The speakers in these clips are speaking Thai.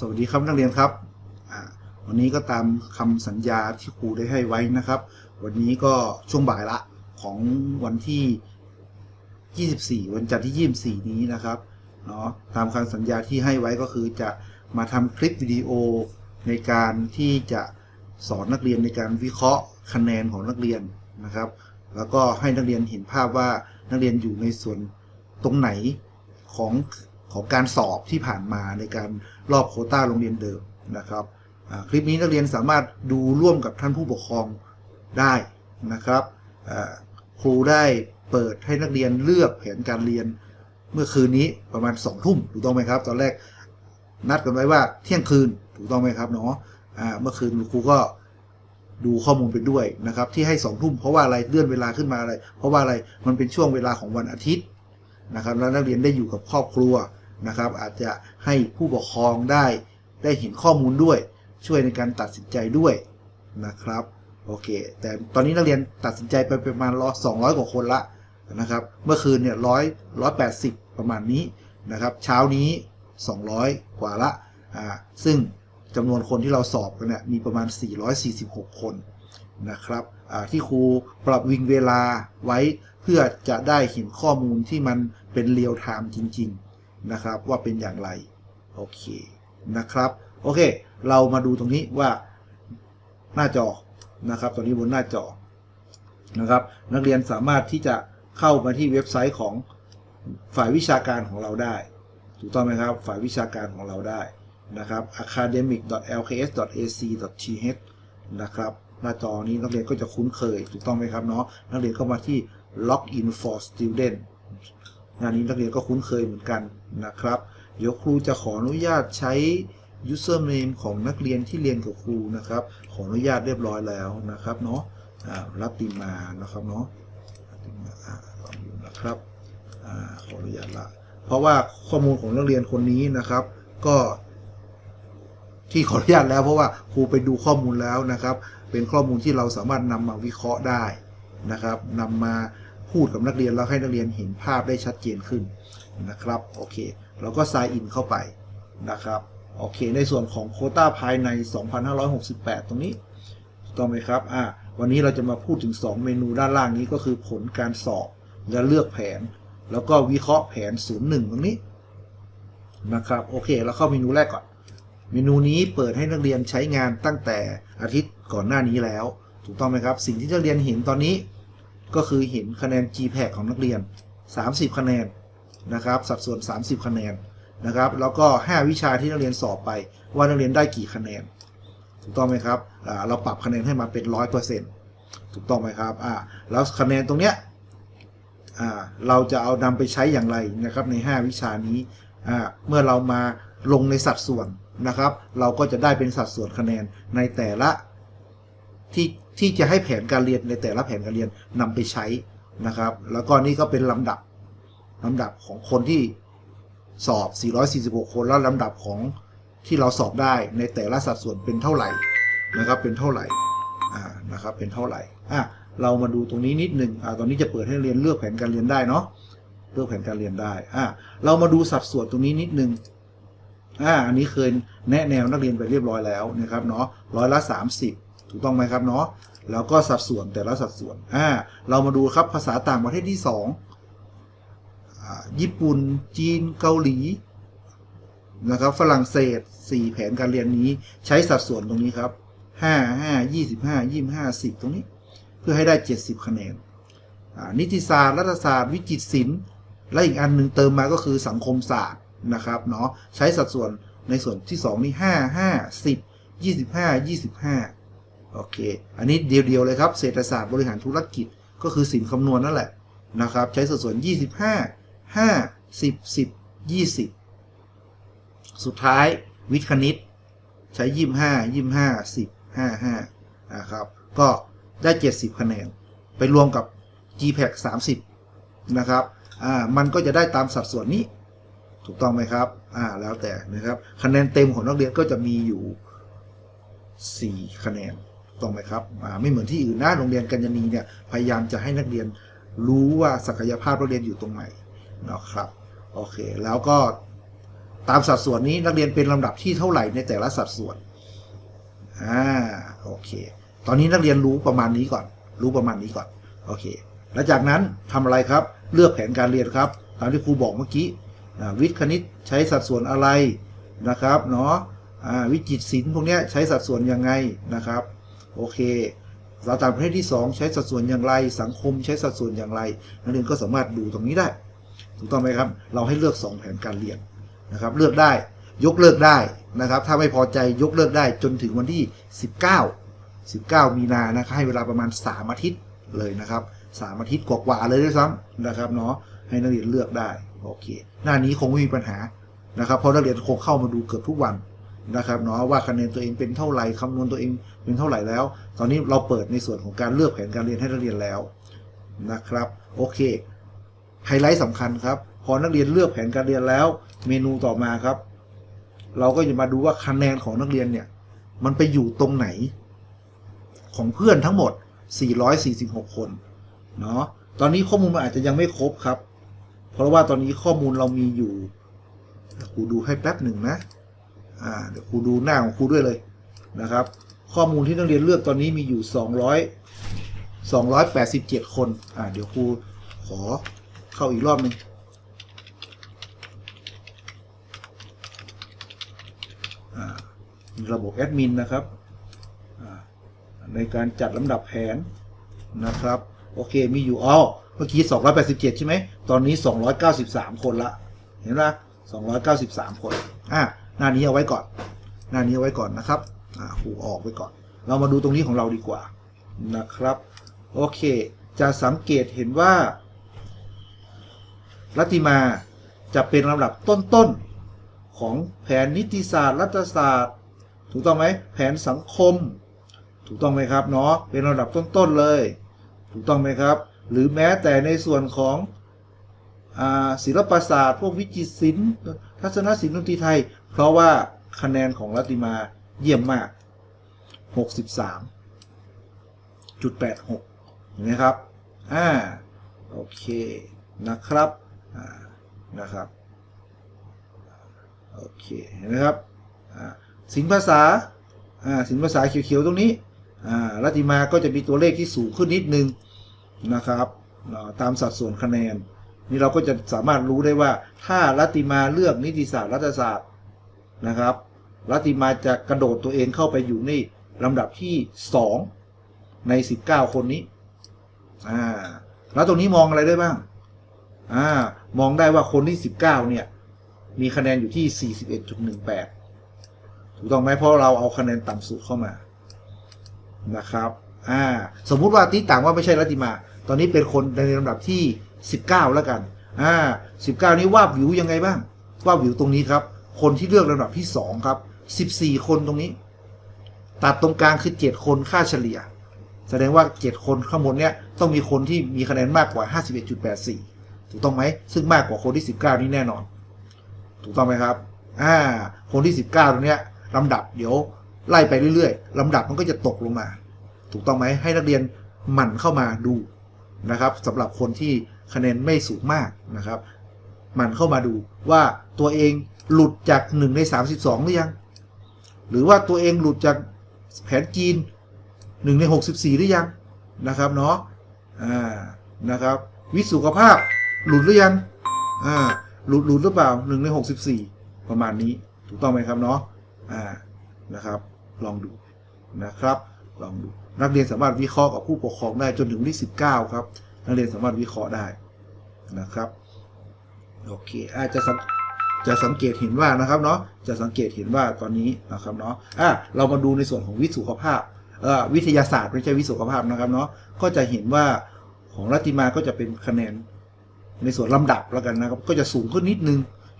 สวัสดีครับนักเรียนครับ วันนี้ก็ตามคำสัญญาที่ครูได้ให้ไว้นะครับ วันนี้ก็ช่วงบ่ายละของวันที่ 24 วันจันทร์ที่ 24 นี้นะครับเนาะตามคำสัญญาที่ให้ไว้ก็คือจะมาทำคลิปวิดีโอในการที่จะสอนนักเรียนในการวิเคราะห์คะแนนของนักเรียนนะครับ แล้วก็ให้นักเรียนเห็นภาพว่านักเรียนอยู่ในส่วนตรงไหนของ ของการสอบที่ผ่านมาในการรอบโคต้าโรงเรียนเดิมนะครับคลิปนี้นักเรียนสามารถดูร่วมกับท่านผู้ปกครองได้นะครับครูได้เปิดให้นักเรียนเลือกแผนการเรียนเมื่อคืนนี้ประมาณ2องทุ่มถูกต้องไหมครับ ตอนแรกนัดกันไว้ว่าเที่ยงคืนถูกต้องไหมครับเนาะเมื่อคืนครูก็ดูข้อมูลไปด้วยนะครับ ที่ให้สองทุ่มเพราะว่าอะไรเลื่อนเวลาขึ้นมาอะไร เพราะว่าอะไรมันเป็นช่วงเวลาของวันอาทิตย์นะครับ แล้วนักเรียนได้อยู่กับครอบครัว นะครับ อาจจะให้ผู้ปกครองได้ได้เห็นข้อมูลด้วย ช่วยในการตัดสินใจด้วยนะครับโอเค แต่ตอนนี้นักเรียนตัดสินใจไปประมาณร้อยสองร้อยกว่าคนละนะครับ เมื่อคืนเนี่ยร้อยร้อยแปดสิบประมาณนี้นะครับ เช้านี้ 200 กว่าละอ่าซึ่งจำนวนคนที่เราสอบกันเนี่ยมีประมาณ 446 คนนะครับอ่าที่ครูปรับวิงเวลาไว้เพื่อจะได้เห็นข้อมูลที่มันเป็นเรียลไทม์จริง ๆ นะครับว่าเป็นอย่างไร โอเคนะครับ โอเค เรามาดูตรงนี้ว่าหน้าจอนะครับ ตอนนี้บนหน้าจอนะครับ นักเรียนสามารถที่จะเข้ามาที่เว็บไซต์ของฝ่ายวิชาการของเราได้ ถูกต้องไหมครับ ฝ่ายวิชาการของเราได้นะครับ academic.lks.ac.th นะครับ หน้าจอนี้นักเรียนก็จะคุ้นเคย ถูกต้องไหมครับเนาะนักเรียนเข้ามาที่ login for student งานนี้นักเรียนก็คุ้นเคยเหมือนกันนะครับ เดี๋ยวครูจะขออนุญาตใช้ username ของนักเรียนที่เรียนกับครูนะครับ ขออนุญาตเรียบร้อยแล้วนะครับเนาะรับติมานะครับเนาะรับติมาอ่าลองดูนะครับอขออนุญาตละ เพราะว่าข้อมูลของนักเรียนคนนี้นะครับ ก็ที่ขออนุญาตแล้วเพราะว่าครูไปดูข้อมูลแล้วนะครับ เป็นข้อมูลที่เราสามารถนำมาวิเคราะห์ได้นะครับนำมา พูดกับนักเรียนแล้วให้นักเรียนเห็นภาพได้ชัดเจนขึ้นนะครับโอเคเราก็ sign in เข้าไปนะครับโอเค ในส่วนของโคต้าภายใน 2568 ตรงนี้ถูกต้องไหมครับอ่าวันนี้เราจะมาพูดถึง 2 เมนูด้านล่างนี้ก็คือผลการสอบและเลือกแผน แล้วก็วิเคราะห์แผน 01 ตรงนี้นะครับโอเคเราเข้าเมนูแรกก่อน เมนูนี้เปิดให้นักเรียนใช้งานตั้งแต่อาทิตย์ก่อนหน้านี้แล้ว ถูกต้องไหมครับ สิ่งที่นักเรียนเห็นตอนนี้ ก็คือเห็นคะแนน GPAC ของนักเรียน 30 คะแนนนะครับสัดส่วน 30 คะแนนนะครับแล้วก็ 5 วิชาที่นักเรียนสอบไป ว่านักเรียนได้กี่คะแนน ถูกต้องไหมครับเราปรับคะแนนให้มาเป็น 100%ถูกต้องไหมครับอ่าแล้วคะแนนตรงเนี้ยอ่าเราจะเอานำไปใช้อย่างไรนะครับใน 5 วิชานี้อ่าเมื่อเรามาลงในสัดส่วนนะครับ เราก็จะได้เป็นสัดส่วนคะแนนในแต่ละที่ ที่จะให้แผนการเรียนในแต่ละแผนการเรียนนำไปใช้นะครับ แล้วก็นี่ก็เป็นลำดับลำดับของคนที่สอบ 446 คนแล้วลำดับของที่เราสอบได้ในแต่ละสัดส่วนเป็นเท่าไหร่นะครับ เป็นเท่าไหร่อ่านะครับ เป็นเท่าไหร่อะเรามาดูตรงนี้นิดหนึ่งอ่าตอนนี้จะเปิดให้เรียนเลือกแผนการเรียนได้เนาะเลือกแผนการเรียนได้อะเรามาดูสัดส่วนตรงนี้นิดหนึ่งอ่าอันนี้เคยแนะแนวนักเรียนไปเรียบร้อยแล้วนะครับเนาะร้อยละ 30 ถูกต้องไหมครับเนาะแล้วก็สัดส่วนแต่ละสัดส่วนอ่าเรามาดูครับภาษาต่างประเทศที่2อ่าญี่ปุ่น จีน เกาหลีนะครับฝรั่งเศส 4 แผนการเรียนนี้ใช้สัดส่วนตรงนี้ครับ 5 5 25 25 10 ตรงนี้ เพื่อให้ได้ 70 คะแนนอ่านิติศาสตร์ รัฐศาสตร์ วิจิตรศิลป์และอีกอันหนึ่งเติมมาก็คือสังคมศาสตร์นะครับเนาะใช้สัดส่วนในส่วนที่ 2 นี่ 5 5 10 25 25 โอเค อันนี้เดียวๆเลยครับ เศรษฐศาสตร์บริหารธุรกิจก็คือสินคำนวณนั่นแหละนะครับ ใช้สัดส่วน 25 5 10 10 20 สุดท้ายวิทย์คณิต ใช้ 25 25 10 55นะครับก็ได้ 70 คะแนน ไปรวมกับ GPAC 30 นะครับอ่ามันก็จะได้ตามสัดส่วนนี้ ถูกต้องไหมครับอ่าแล้วแต่นะครับ คะแนนเต็มของนักเรียนก็จะมีอยู่ 4 คะแนน ต้องไหมครับไม่เหมือนที่อื่นนะโรงเรียนกัญญนีเนี่ยพยายามจะให้นักเรียนรู้ว่าศักยภาพนักเรียนอยู่ตรงไหนนะครับโอเคแล้วก็ตามสัดส่วนนี้นักเรียนเป็นลำดับที่เท่าไหร่ในแต่ละสัดส่วนอ่าโอเค ตอนนี้นักเรียนรู้ประมาณนี้ก่อน รู้ประมาณนี้ก่อนโอเคแล้วจากนั้นทำอะไรครับเลือกแผนการเรียนครับตามที่ครูบอกเมื่อกี้อ่าวิทย์คณิตใช้สัดส่วนอะไรนะครับเนาะอ่าวิจิตศิลป์พวกนี้ใช้สัดส่วนยังไงนะครับ โอเคสาขาประเภทที่ 2 ใช้สัดส่วนอย่างไร สังคมใช้สัดส่วนอย่างไร นักเรียนก็สามารถดูตรงนี้ได้ ถูกต้องไหมครับ เราให้เลือก 2 แผนการเรียนนะครับ เลือกได้ ยกเลิกได้นะครับ ถ้าไม่พอใจยกเลิกได้จนถึงวันที่ 19 19 มีนานะครับให้เวลาประมาณ 3 อาทิตย์เลยนะครับ 3 อาทิตย์กว่าๆเลยด้วยซ้ำนะครับเนาะ ให้นักเรียนเลือกได้ โอเค หน้านี้คงไม่มีปัญหานะครับ เพราะนักเรียนคงเข้ามาดูเกือบทุกวัน นะครับเนาะว่าคะแนนตัวเองเป็นเท่าไหร่คำนวณตัวเองเป็นเท่าไหร่แล้ว ตอนนี้เราเปิดในส่วนของการเลือกแผนการเรียนให้นักเรียนแล้วนะครับโอเคไฮไลท์สำคัญครับ พอนักเรียนเลือกแผนการเรียนแล้ว เมนูต่อมาครับ เราก็จะมาดูว่าคะแนนของนักเรียนเนี่ย มันไปอยู่ตรงไหน ของเพื่อนทั้งหมด 446 คนเนาะตอนนี้ข้อมูลมันอาจจะยังไม่ครบครับ เพราะว่าตอนนี้ข้อมูลเรามีอยู่เดี๋ยวครูดูให้แป๊บหนึ่งนะ อ่าเดี๋ยวครูดูหน้าของครูด้วยเลยนะครับ ข้อมูลที่นักเรียนเลือกตอนนี้มีอยู่ 200 287 คนอ่าเดี๋ยวครูขอเข้าอีกรอบหนึ่งระบบแอดมินนะครับในการจัดลำดับแผนนะครับ โอเคมีอยู่อ๋อเมื่อกี้ 287 ใช่ไหม ตอนนี้ 293 คนละ เห็นไหม293 คน อ่า หน้านี้เอาไว้ก่อน หน้านี้เอาไว้ก่อนนะครับอ่าครูออกไว้ก่อน เรามาดูตรงนี้ของเราดีกว่านะครับ โอเค จะสังเกตเห็นว่ารัติมาจะเป็นลำดับต้นๆของแผนนิติศาสตร์รัฐศาสตร์ ถูกต้องไหมแผนสังคม ถูกต้องไหมครับเนาะเป็นลำดับต้นๆเลย ถูกต้องไหมครับ หรือแม้แต่ในส่วนของศิลปศาสตร์ พวกวิจิตรศิลป์ทัศนศิลป์ดนตรีไทย เพราะว่าคะแนนของรัตติมาเยี่ยมมาก 63.86 เห็นไหมครับ อ่า โอเค นะครับ อ่า นะครับ โอเค เห็นไหมครับ อ่า สินภาษา อ่า สินภาษาเขียวๆ ตรงนี้ อ่ารัตติมาก็จะมีตัวเลขที่สูงขึ้นนิดนึง นะครับตามสัดส่วนคะแนน นี่เราก็จะสามารถรู้ได้ว่า ถ้ารัตติมาเลือกนิติศาสตร์รัฐศาสตร์ นะครับรัติมาจะกระโดดตัวเองเข้าไปอยู่ในลำดับที่ 2 ใน 19 คนนี้อ่าแล้วตรงนี้มองอะไรได้บ้างอ่ามองได้ว่าคนที่ 19 เนี่ย มีคะแนนอยู่ที่ 41.18 ถูกต้องไหมเพราะเราเอาคะแนนต่ำสุดเข้ามานะครับอ่าสมมุติว่าที่ต่างว่าไม่ใช่รัติมา ตอนนี้เป็นคนในลำดับที่ 19 แล้วกันอ่า19 นี้ว่าบวิวยังไงบ้าง ว่าบวิวตรงนี้ครับ คนที่เลือกลำดับที่2ครับ14คนตรงนี้ ตัดตรงกลางคือ7คนค่าเฉลี่ย แสดงว่า7คนข้างบนเนี้ยต้องมีคนที่มีคะแนนมากกว่า51.84ถูกต้องไหม ซึ่งมากกว่าคนที่19นี่แน่นอน ถูกต้องไหมครับอ่าคนที่19ตรงเนี้ยลำดับเดี๋ยวไล่ไปเรื่อยๆลำดับมันก็จะตกลงมา ถูกต้องไหมให้นักเรียนหมั่นเข้ามาดูนะครับสำหรับคนที่คะแนนไม่สูงมากนะครับ หมั่นเข้ามาดูว่าตัวเอง หลุดจาก1ใน32หรือยัง หรือว่าตัวเองหลุดจากแผนจีน1ใน64หรือยังนะครับเนาะอ่านะครับวิสุขภาพหลุดหรือยังอ่าหลุดหลุดหรือเปล่า1ใน64ประมาณนี้ถูกต้องไหมครับเนาะอ่านะครับ ลองดูนะครับ ลองดูนักเรียนสามารถวิเคราะห์กับผู้ปกครองได้จนถึงวันที่19 ครับ นักเรียนสามารถวิเคราะห์ได้นะครับ โอเค อาจจะสั จะสังเกตเห็นว่านะครับเนาะจะสังเกตเห็นว่าตอนนี้นะครับเนาะอะเรามาดูในส่วนของวิสุขภาพเอ่อวิทยาศาสตร์ไม่ใช่วิสุขภาพนะครับเนาะก็จะเห็นว่าของรัตติมาก็จะเป็นคะแนนในส่วนลำดับแล้วกันนะครับ ก็จะสูงขึ้นนิดนึง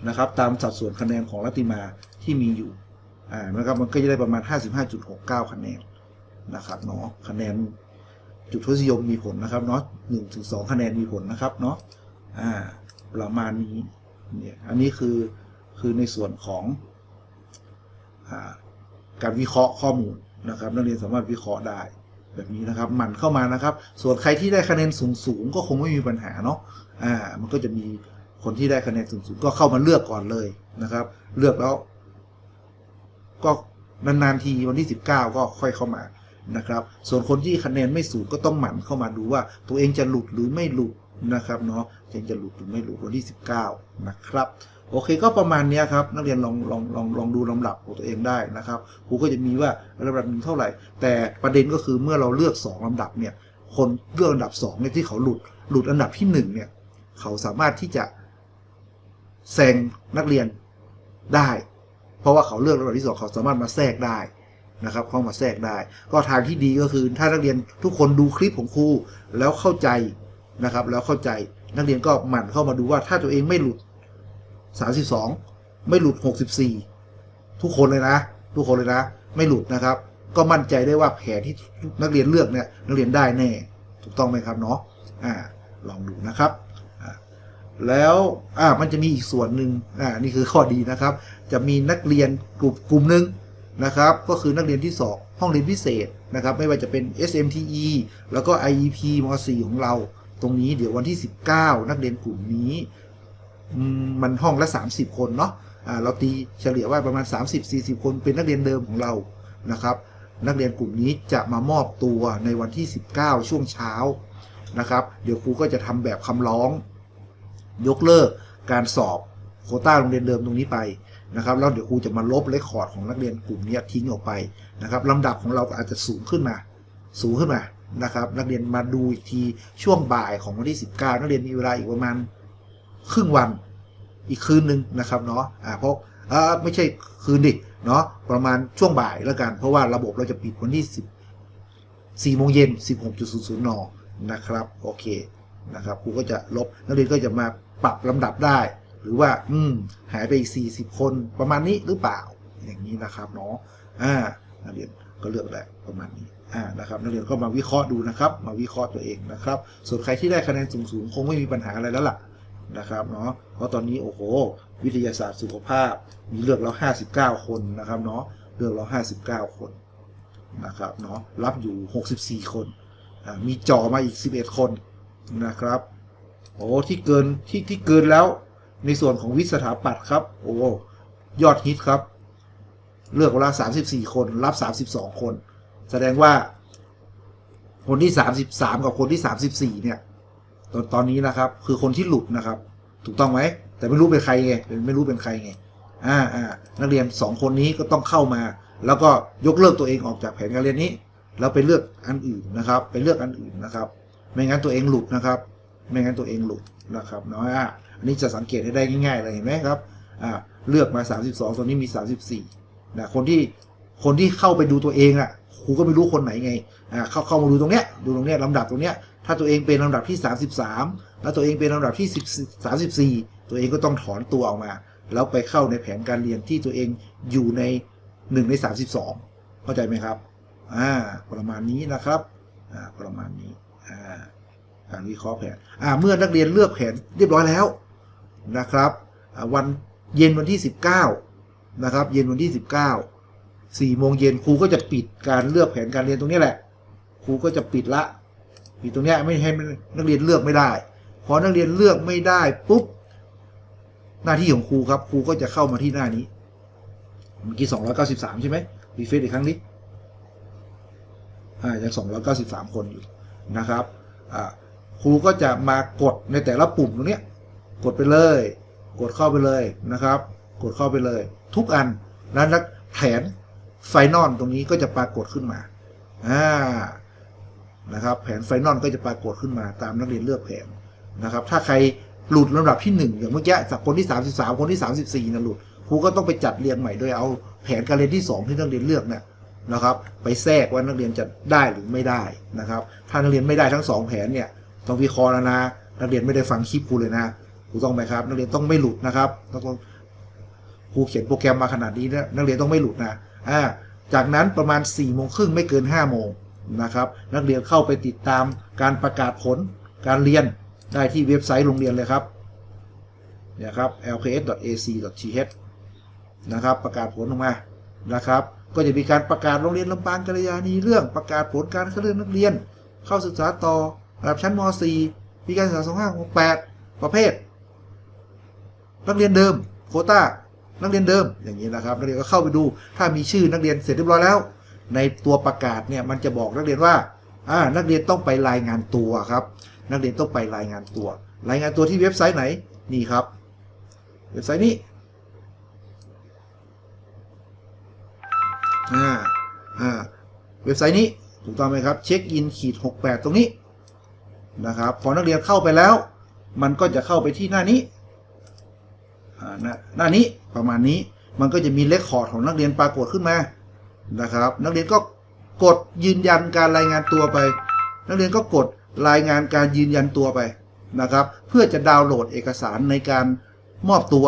นะครับ ตามสัดส่วนคะแนนของรัตติมาที่มีอยู่อ่านะครับมันก็จะได้ประมาณ 55.69 คะแนนนะครับเนาะคะแนนจุดทศนิยมมีผลนะครับเนาะหนึ่งถึงสองคะแนนมีผลนะครับเนาะอ่าประมาณนี้ เนี่ยอันนี้คือคือในส่วนของอการวิเคราะห์ข้อมูลนะครับ นักเรียนสามารถวิเคราะห์ได้แบบนี้นะครับหมั่นเข้ามานะครับ ส่วนใครที่ได้คะแนนสูงสูงๆก็คงไม่มีปัญหาเนาะอ่ามันก็จะมีคนที่ได้คะแนนสูงๆก็เข้ามาเลือกก่อนเลยนะครับ เลือกแล้ว ก็นานๆทีวันที่ 19 ก็ค่อยเข้ามานะครับ ส่วนคนที่คะแนนไม่สูงก็ต้องหมั่นเข้ามาดูว่า ตัวเองจะหลุดหรือไม่หลุด นะครับเนาะยังจะหลุดหรือไม่หลุดวันที่ 19 นะครับโอเคก็ประมาณนี้ครับนักเรียนลองลองลองลองดูลำดับของตัวเองได้นะครับครูก็จะมีว่าลำดับหนึ่งเท่าไหร่ แต่ประเด็นก็คือเมื่อเราเลือก 2ลำดับเนี่ยคนเลือกอันดับ2เนี่ยที่เขาหลุดหลุดอันดับที่1เนี่ยเขาสามารถที่จะแซงนักเรียนได้ เพราะว่าเขาเลือกลำดับที่สองเขาสามารถมาแทรกได้นะครับเข้ามาแทรกได้ ก็ทางที่ดีก็คือถ้านักเรียนทุกคนดูคลิปของครูแล้วเข้าใจ นะครับ แล้วเข้าใจนักเรียนก็หมั่นเข้ามาดูว่าถ้าตัวเองไม่หลุด 32 ไม่หลุด 64 ทุกคนเลยนะ ทุกคนเลยนะ ไม่หลุดนะครับ ก็มั่นใจได้ว่าแผนที่นักเรียนเลือกเนี่ยนักเรียนได้แน่ ถูกต้องไหมครับเนาะอ่าลองดูนะครับแล้วอ่ามันจะมีอีกส่วนหนึ่งอ่านี่คือข้อดีนะครับ จะมีนักเรียนกลุ่มกลุ่มหนึ่งนะครับ ก็คือนักเรียนที่2ห้องเรียนพิเศษนะครับ ไม่ว่าจะเป็น SMTE แล้วก็ IEP ม .4 ของเรา ตรงนี้เดี๋ยววันที่ 19 นักเรียนกลุ่มนี้ มันห้องละ 30 คนเนาะอ่าเราตีเฉลี่ยว่าประมาณ 30-40 คนเป็นนักเรียนเดิมของเรานะครับนักเรียนกลุ่มนี้จะมามอบตัวในวันที่ 19 ช่วงเช้านะครับ เดี๋ยวครูก็จะทำแบบคำร้อง ยกเลิกการสอบโคต้าโรงเรียนเดิมตรงนี้ไปนะครับแล้วเดี๋ยวครูจะมาลบเรคคอร์ดของนักเรียนกลุ่มนี้ทิ้งออกไปนะครับลำดับของเราก็อาจจะสูงขึ้นมา สูงขึ้นมา นะครับนักเรียนมาดูอีกทีช่วงบ่ายของวันที่ 19 นักเรียนมีเวลาอีกประมาณครึ่งวันอีกคืนหนึ่งนะครับเนาะอ่าเพราะอ่าไม่ใช่คืนดิเนาะประมาณช่วงบ่ายแล้วกัน เพราะว่าระบบเราจะปิดวันที่ 10 4โมงเย็น 16.00นนะครับโอเคนะครับครูก็จะลบนักเรียนก็จะมาปรับลำดับได้ หรือว่าอืมหายไปอีก 40 คนประมาณนี้หรือเปล่าอย่างนี้นะครับเนาะอ่านักเรียนก็เลือกได้ประมาณนี้ นะครับนักเรียนก็มาวิเคราะห์ดูนะครับ มาวิเคราะห์ตัวเองนะครับ ส่วนใครที่ได้คะแนนสูงๆคงไม่มีปัญหาอะไรแล้วล่ะนะครับเนาะเพราะตอนนี้โอ้โห วิทยาศาสตร์สุขภาพมีเลือกแล้ว 59 คนนะครับเนาะเลือกแล้ว59 คนนะครับเนาะรับอยู่ 64 คนอ่ามีจ่อมาอีก 11 คนนะครับโอ้ที่เกินที่ที่เกินแล้วในส่วนของวิทย์สถาปัตย์ครับ โอ้ยอดฮิตครับ เลือกเวลา 34 คน รับ 32 คน แสดงว่า คนที่33กับคนที่34เนี่ย ตอนตอนนี้นะครับ คือคนที่หลุดนะครับ ถูกต้องไหมแต่ไม่รู้เป็นใครไงไม่รู้เป็นใครไงอ่าอ่านักเรียน2คนนี้ก็ต้องเข้ามา แล้วก็ยกเลิกตัวเองออกจากแผนการเรียนนี้แล้วไปเลือกอันอื่นนะครับ ไปเลือกอันอื่นนะครับ ไม่งั้นตัวเองหลุดนะครับ ไม่งั้นตัวเองหลุดนะครับเนาะอะอันนี้จะสังเกตได้ง่ายๆเลยเห็นไหมครับอ่าเลือกมา 32ตอนนี้มี 34นะคนที่คนที่เข้าไปดูตัวเองอะ ครูก็ไม่รู้คนไหนไงอ่าเข้าเข้ามาดูตรงเนี้ยดูตรงเนี้ยลำดับตรงเนี้ยถ้าตัวเองเป็นลำดับที่ 33 แล้วตัวเองเป็นลำดับที่10 34 ตัวเองก็ต้องถอนตัวออกมา แล้วไปเข้าในแผนการเรียนที่ตัวเองอยู่ใน 1 ใน 32 เข้าใจไหมครับอ่าประมาณนี้นะครับอ่าประมาณนี้อ่าการวิเคราะห์แผนอ่าเมื่อนักเรียนเลือกแผนเรียบร้อยแล้วนะครับอ่าวันเย็นวันที่ 19นะครับเย็นวันที่ 19 4โมงเย็นครูก็จะปิดการเลือกแผนการเรียนตรงนี้แหละ ครูก็จะปิดละปิดตรงนี้ไม่ให้นักเรียนเลือกไม่ได้พอนักเรียนเลือกไม่ได้ปุ๊บหน้าที่ของครูครับครูก็จะเข้ามาที่หน้านี้เมื่อกี้293ใช่ไหมรีเฟรชอีกครั้งนี้อ่ายัง293คนอยู่นะครับอ่าครูก็จะมากดในแต่ละปุ่มตรงนี้กดไปเลย กดเข้าไปเลยนะครับ กดเข้าไปเลย ทุกอันแล้วนักแผน ไฟนอลตรงนี้ก็จะปรากฏขึ้นมาอ่านะครับ แผนไฟนอลก็จะปรากฏขึ้นมาตามนักเรียนเลือกแผนนะครับ ถ้าใครหลุดลำดับที่ 1 อย่างเมื่อกี้จากคนที่ 33 คนที่ 34นะหลุดครูก็ต้องไปจัดเรียงใหม่โดยเอาแผนการเรียนที่ 2 ที่นักเรียนเลือกเนี่ยนะครับ ไปแทรกว่านักเรียนจะได้หรือไม่ได้นะครับ ถ้านักเรียนไม่ได้ทั้ง 2 แผนเนี่ยต้องวิเคราะห์แล้วนะนักเรียนไม่ได้ฟังคลิปครูเลยนะถูกต้องไหมครับ นักเรียนต้องไม่หลุดนะครับต้องครูเขียนโปรแกรมมาขนาดนี้นี่ยนักเรียนต้องไม่หลุดนะ อ่าจากนั้นประมาณ4ี่โมงครึ่งไม่เกิน5โมงนะครับนักเรียนเข้าไปติดตามการประกาศผลการเรียนได้ที่เว็บไซต์โรงเรียนเลยครับเนี่ยครับ lks.ac.th นะครับประกาศผลออกมานะครับ ก็จะมีการประกาศโรงเรียนลำปางกัลยาณีเรื่องประกาศผลการเข้าเรียนนักเรียน เข้าศึกษาต่อระดับชั้นม .4 ปีการศึกษา 2568 ประเภท นักเรียนเดิม โคต้า นักเรียนเดิมอย่างนี้นะครับนักเรียนก็เข้าไปดู ถ้ามีชื่อนักเรียนเสร็จเรียบร้อยแล้ว ในตัวประกาศเนี่ยมันจะบอกนักเรียนว่าอ่านักเรียนต้องไปรายงานตัวครับ นักเรียนต้องไปรายงานตัว รายงานตัวที่เว็บไซต์ไหนนี่ครับ เว็บไซต์นี้อ่าอ่าเว็บไซต์นี้ถูกต้องไหมครับเช็คอินขีด68 ตรงนี้นะครับพอนักเรียนเข้าไปแล้ว มันก็จะเข้าไปที่หน้านี้ หน้าหน้านี้ประมาณนี้มันก็จะมีเลคคอร์ดของนักเรียนปรากฏขึ้นมานะครับ นักเรียนก็กดยืนยันการรายงานตัวไป นักเรียนก็กดรายงานการยืนยันตัวไปนะครับ เพื่อจะดาวน์โหลดเอกสารในการมอบตัว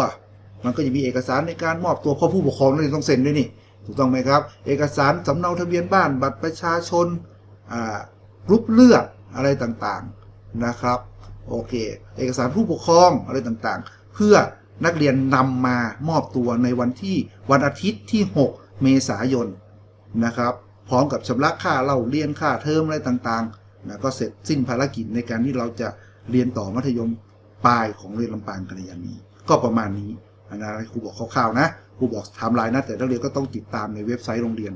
มันก็จะมีเอกสารในการมอบตัวเพราะผู้ปกครองนักเรียนต้องเซ็นด้วยนี่ถูกต้องไหมครับ เอกสารสำเนาทะเบียนบ้านบัตรประชาชนอ่ารุ๊ปเลือดอะไรต่างๆนะครับโอเค เอกสารผู้ปกครองอะไรต่างๆ เพื่อ นักเรียนนำมามอบตัวในวันที่วันอาทิตย์ที่ 6 เมษายนนะครับ พร้อมกับชำระค่าเล่าเรียนค่าเทอมอะไรต่างๆนะก็เสร็จสิ้นภารกิจในการที่เราจะเรียนต่อมัธยมปลายของเรียนลำปางกัลยาณีก็ประมาณนี้อันนะครูบอกคร่าวๆนะครูบอกไทม์ไลน์นะแต่นักเรียนก็ต้องติดตามในเว็บไซต์โรงเรียน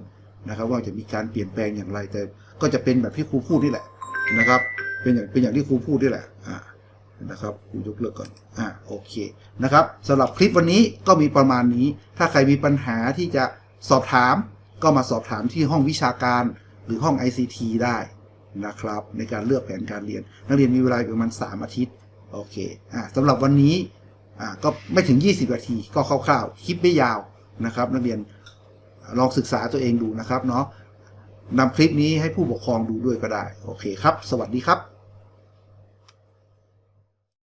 นะครับ ว่าจะมีการเปลี่ยนแปลงอย่างไรแต่ก็จะเป็นแบบที่ครูพูดนี่แหละนะครับ เป็นอย่างเป็นอย่างที่ครูพูดนี่แหละอ่า นะครับกูยกเลิกก่อน อ่าโอเคนะครับสำหรับคลิปวันนี้ก็มีประมาณนี้ ถ้าใครมีปัญหาที่จะสอบถาม ก็มาสอบถามที่ห้องวิชาการหรือห้อง ICT ได้นะครับ ในการเลือกแผนการเรียน นักเรียนมีเวลาประมาณ 3 อาทิตย์โอเคอ่าสำหรับวันนี้อ่าก็ไม่ถึง 20 นาทีก็คร่าวๆคลิปไม่ยาวนะครับ นักเรียนลองศึกษาตัวเองดูนะครับเนาะนำคลิปนี้ให้ผู้ปกครองดูด้วยก็ได้ โอเคครับ สวัสดีครับ